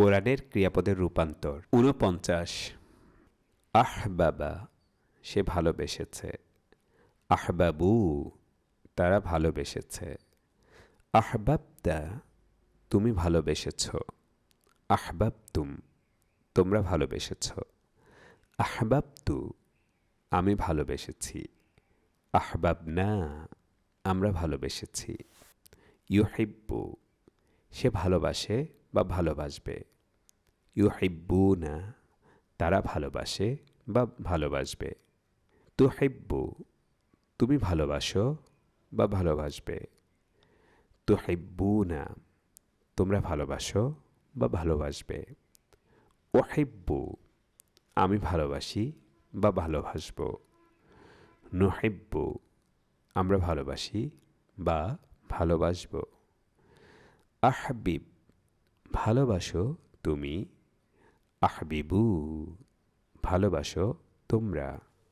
কোরআনের ক্রিয়াপদের রূপান্তর। ঊনপঞ্চাশ আহ বাবা সে ভালোবেসেছে। আহবাবু, তারা ভালোবেসেছে। আহবাবদা তুমি ভালোবেসেছ। আহবাবতুম, তোমরা ভালোবেসেছ। আহবাবতু, আমি ভালোবেসেছি। আহবাব না আমরা ভালোবেসেছি। ইউহিব্বু, সে ভালোবাসে বা ভালোবাসবে। ইউ ইউহিব্বু না তারা ভালোবাসে বা ভালোবাসবে। তুহিব্বু, তুমি ভালোবাসো বা ভালোবাসবে। তুহিব্বু না তোমরা ভালোবাসো বা ভালোবাসবে। ওহিব্বু, আমি ভালোবাসি বা ভালোবাসবো। নুহিব্বু, আমরা ভালোবাসি বা ভালোবাসবো। আহবিব ভালোবাসো তুমি আহবিবু ভালোবাসো তোমরা।